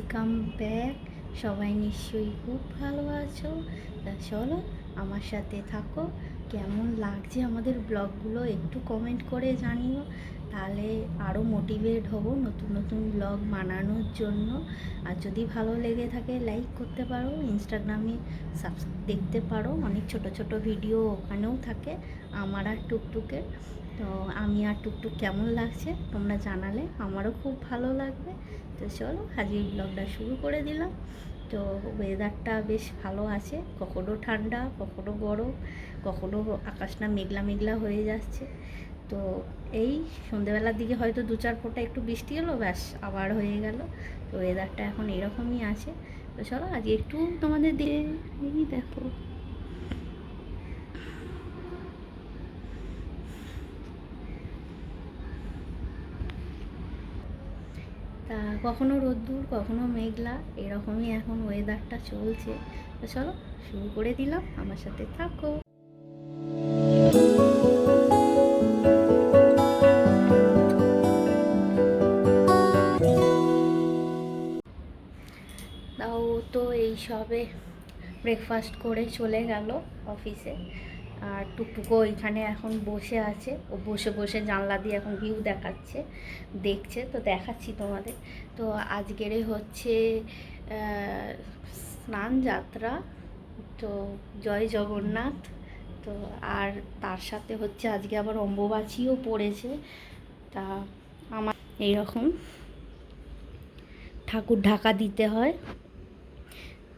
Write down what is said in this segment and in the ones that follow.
Welcome back. সবাই নিশ্চয়ই খুব ভালো আছো। তা চলো আমার সাথে থাকো। কেমন লাগছে আমাদের ব্লগগুলো একটু কমেন্ট করে জানিও। তাহলে আরও মোটিভেট হব নতুন নতুন ব্লগ বানানোর জন্য। আর যদি ভালো লেগে থাকে লাইক করতে পারো। ইনস্টাগ্রামে সাবস দেখতে পারো। অনেক ছোট ছোট ভিডিও ওখানেও থাকে আমার আর টুকটুকের তো আমি আর টুকটুক কেমন লাগছে তোমরা জানালে। আমারও খুব ভালো লাগবে। তো চলো আজকে ব্লগটা শুরু করে দিলাম। তো ওয়েদারটা বেশ ভালো আছে। কখনো ঠান্ডা, কখনো গরম, কখনো আকাশটা মেঘলা মেঘলা হয়ে যাচ্ছে। তো এই সন্ধেবেলার দিকে হয়তো দু চার ফোঁটা একটু বৃষ্টি হলো ব্যাস আবার হয়ে গেল। তো ওয়েদারটা এখন এরকমই আছে। তো চলো আজকে একটু তোমাদের দিয়ে এই দেখো তা কখনো রোদ্দুর, কখনো মেঘলা, এরকমই এখন ওয়েদারটা চলছে। তো চলো, শুরু করে দিলাম। আমার সাথে থাকো। তাও তো এই সবে ব্রেকফাস্ট করে চলে গেল অফিসে আর টুকটুকো ওইখানে এখন বসে আছে। ও বসে বসে জানলা দিয়ে এখন ভিউ দেখাচ্ছে, দেখছে। তো দেখাচ্ছি তোমাদের। তো আজকেরে হচ্ছে স্নান যাত্রা। তো জয় জগন্নাথ। তো আর তার সাথে হচ্ছে আজকে আবার অম্বুবাচীও পড়েছে। তা আমার এইরকম। ঠাকুর ঢাকা দিতে হয়।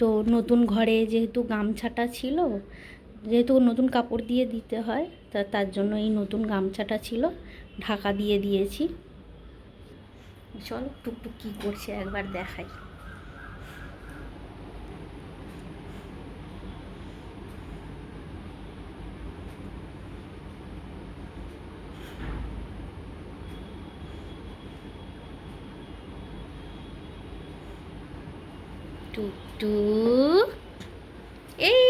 তো নতুন ঘরে যেহেতু গামছাটা ছিল যেহেতু নতুন কাপড় দিয়ে দিতে হয়, তা তার জন্য এই নতুন গামছাটা ছিল, ঢাকা দিয়ে দিয়েছি। চল টুকটুক কী করছে একবার দেখাই। টুকটুক এই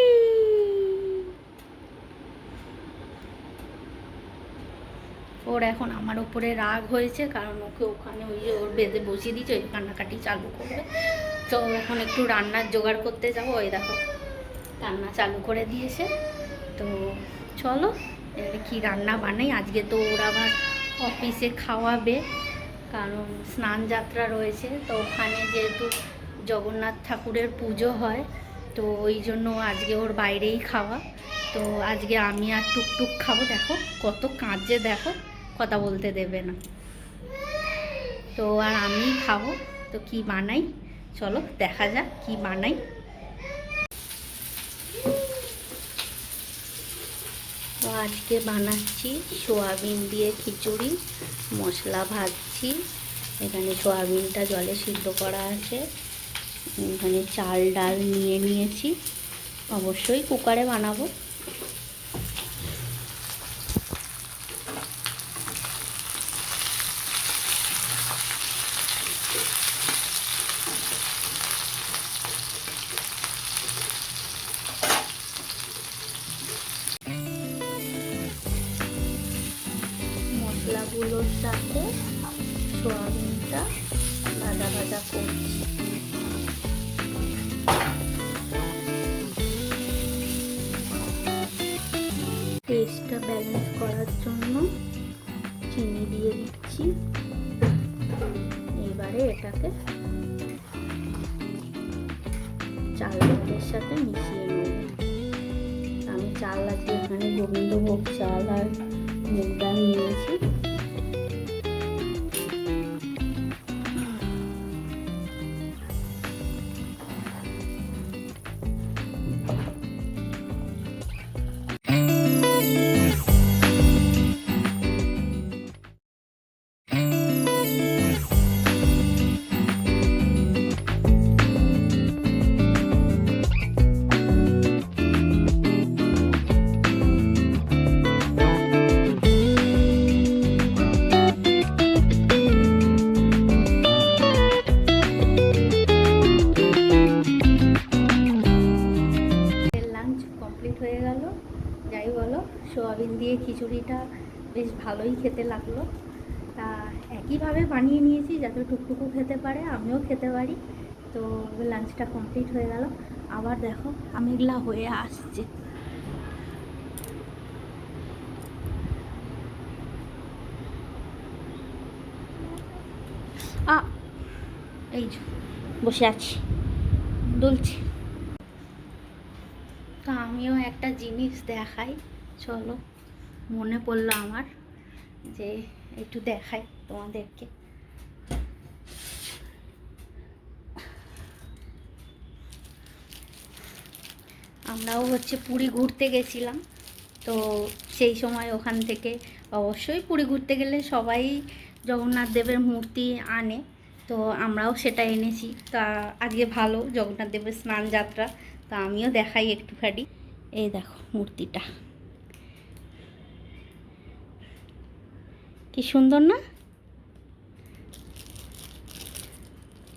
ওর এখন আমার ওপরে রাগ হয়েছে, কারণ ওকে ওখানে ওই যে ওর বেঁধে বসিয়ে দিয়েছে, ওই কান্নাকাটি চালু করবে। তো এখন একটু রান্নার জোগাড় করতে যাব, ওই দেখো, রান্না চালু করে দিয়েছে। তো চলো, এবারে কী রান্না বানাই? আজকে তো ওরা আবার অফিসে খাওয়াবে, কারণ স্নান যাত্রা রয়েছে। তো ওখানে যেহেতু জগন্নাথ ঠাকুরের পুজো হয়, তো ওই জন্য আজকে ওর বাইরেই খাওয়া। তো আজকে আমি আর টুকটুক খাব, দেখো কত কাঁদছে, দেখো। কথা বলতে দেবে না। তো আর আমি খাব, তো কি বানাই? চলো দেখা যাক কি বানাই। তো আজকে বানাচ্ছি সোয়াবিন দিয়ে খিচুড়ি, মশলা ভাজছি। এখানে সোয়াবিনটা জলে সিদ্ধ করা আছে। এখানে চাল, ডাল নিয়ে নিয়েছি। অবশ্যই কুকারে বানাবো। টেস্টটা ব্যালেন্স করার জন্য চিনি দিয়ে দিচ্ছি। এবারে এটাকে চাল ভাতের সাথে মিশিয়ে নেব। আমি চাল আছি এখানে গোবিন্দভোগ চাল আর মুগ ডাল নিয়েছি। বেশ ভালোই খেতে লাগল। তা একইভাবে বানিয়ে নিয়েছি, যাতে টুকটুকু খেতে পারে, আমিও খেতে পারি। তো লাঞ্চটা কমপ্লিট হয়ে গেল। আবার দেখো মেঘলা হয়ে আসছে। এই বসে আছি। দুলছি। তো আমিও একটা জিনিস দেখাই, চলো। মনে পড়ল আমার যে একটু দেখাই তোমাদেরকে। আমরাও হচ্ছে পুরী ঘুরতে গেছিলাম, তো সেই সময় ওখান থেকে অবশ্যই পুরী ঘুরতে গেলে সবাই জগন্নাথ দেবের মূর্তি আনে, তো আমরাও সেটা এনেছি। তা আজকে ভালো জগন্নাথ দেবের স্নান যাত্রা তা আমিও দেখাই একটুখানি। এই দেখো মূর্তিটা। কি সুন্দর না?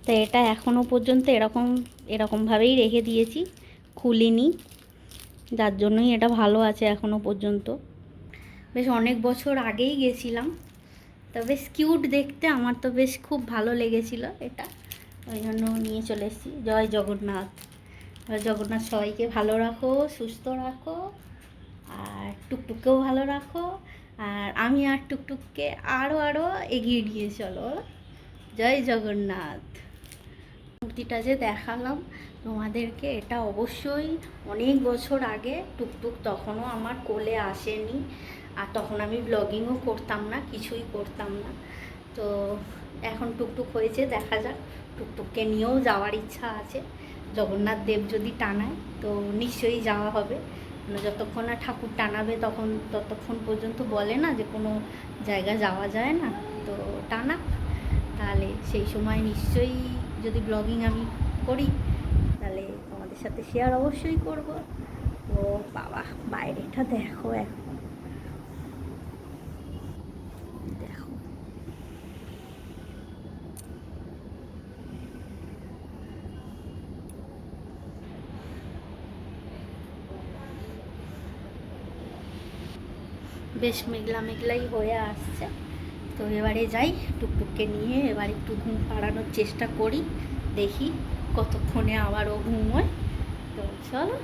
তো এটা এখনও পর্যন্ত এরকম, এরকমভাবেই রেখে দিয়েছি, খুলিনি। যার জন্যই এটা ভালো আছে এখনও পর্যন্ত। বেশ অনেক বছর আগেই গেছিলাম, তো বেশ কিউট দেখতে, আমার তো বেশ খুব ভালো লেগেছিল এটা। ওই জন্য নিয়ে চলে এসেছি। জয় জগন্নাথ। জগন্নাথ, সবাইকে ভালো রাখো, সুস্থ রাখো, আর টুকটুকেও ভালো রাখো। আর আমি আর টুকটুককে আরও আরও এগিয়ে নিয়ে চলো। জয় জগন্নাথ। মূর্তিটা যে দেখালাম তোমাদেরকে, এটা অবশ্যই অনেক বছর আগে টুকটুক তখনও আমার কোলে আসেনি আর তখন আমি ব্লগিংও করতাম না, কিছুই করতাম না। তো এখন টুকটুক হয়েছে, দেখা যাক। টুকটুককে নিয়েও যাওয়ার ইচ্ছা আছে। জগন্নাথ দেব যদি টানায়, তো নিশ্চয়ই যাওয়া হবে। যতক্ষণ না ঠাকুর টানাবে তখন, ততক্ষণ পর্যন্ত বলে না যে কোনো জায়গা যাওয়া যায় না। তো টানা তাহলে সেই সময় নিশ্চয়ই যদি ব্লগিং আমি করি, তাহলে তোমাদের সাথে শেয়ার অবশ্যই করব। ও বাবা, বাইরেটা দেখো এখন দেখো বেশ মেঘলা মেঘলাই হয়ে আসছে। তো এবারে যাই, টুকটুককে নিয়ে এবার একটু ঘুম পাড়ানোর চেষ্টা করি। দেখি কতক্ষণে আবার ও ঘুমোয়। তো চলো,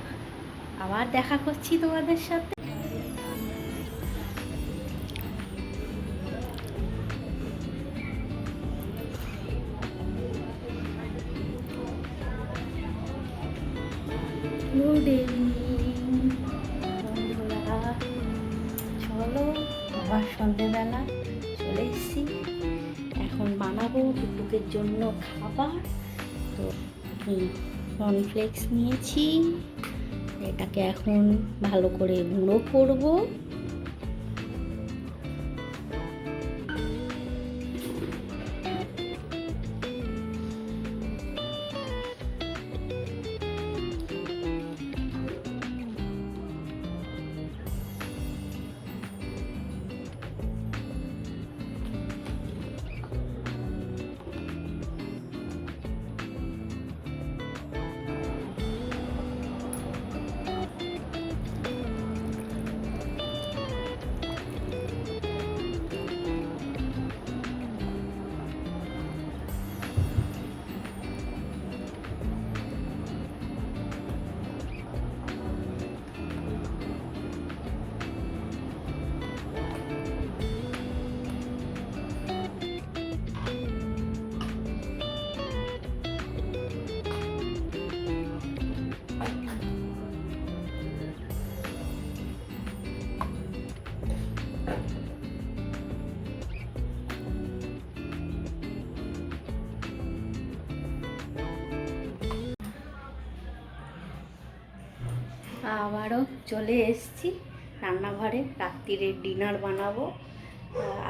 আবার দেখা করছি তোমাদের সাথে। গুড ইভিনিং চলো আবার সন্ধেবেলা চলে এসেছি। এখন বানাবো টুকটুকের জন্য খাবার। তো কর্নফ্লেক্স নিয়েছি। এটাকে এখন ভালো করে গুঁড়ো করব। আবারও চলে এসেছি রান্নাঘরে। রাত্রিরে ডিনার বানাবো।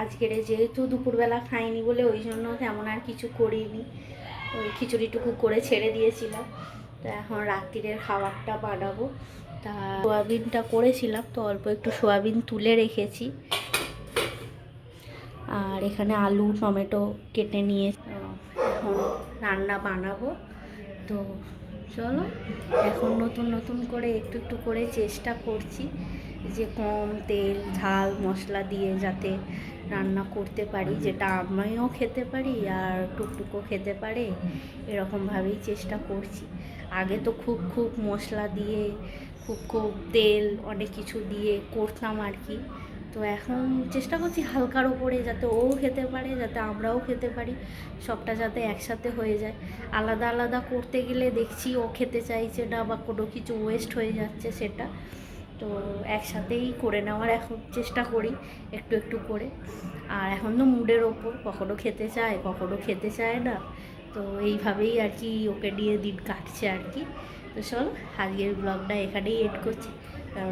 আজকের যেহেতু দুপুরবেলা খাইনি বলে ওই জন্য তেমন আর কিছু করিনি। ওই খিচুড়িটুকু করে ছেড়ে দিয়েছিলাম। তো এখন রাত্রিরের খাবারটা বানাবো। তা সোয়াবিনটা করেছিলাম, তো অল্প একটু সোয়াবিন তুলে রেখেছি। আর এখানে আলু, টমেটো কেটে নিয়ে এখন রান্না বানাবো। তো চলো, এখন নতুন নতুন করে একটু একটু করে চেষ্টা করছি যে কম তেল, ঝাল, মশলা দিয়ে যাতে রান্না করতে পারি, যেটা আমিও খেতে পারি আর টুকটুকও খেতে পারে এরকমভাবেই চেষ্টা করছি। আগে তো খুব খুব মশলা দিয়ে, খুব খুব তেল, অনেক কিছু দিয়ে করতাম আর কি। তো এখন চেষ্টা করছি হালকার ওপরে যাতে ও খেতে পারে, যাতে আমরাও খেতে পারি, সবটা যাতে একসাথে হয়ে যায়। আলাদা আলাদা করতে গেলে দেখছি ও খেতে চাইছে না বা কোনো কিছু ওয়েস্ট হয়ে যাচ্ছে সেটা। তো একসাথেই করে নেওয়ার এখন চেষ্টা করি, একটু একটু করে। আর এখন তো মুডের ওপর, কখনো খেতে চায়, কখনো খেতে চায় না। তো এইভাবেই আর কি ওকে নিয়ে দিন কাটছে আর কি। তো চলো, আজকের ব্লগটা এখানেই এড করছি।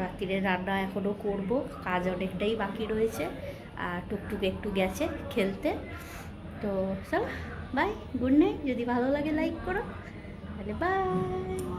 রাত্রিরে রান্না এখনও করব, কাজ অনেকটাই বাকি রয়েছে, আর টুকটুক একটু গেছে খেলতে। তো চল বাই গুড নাইট যদি ভালো লাগে লাইক করো, তাহলে বাই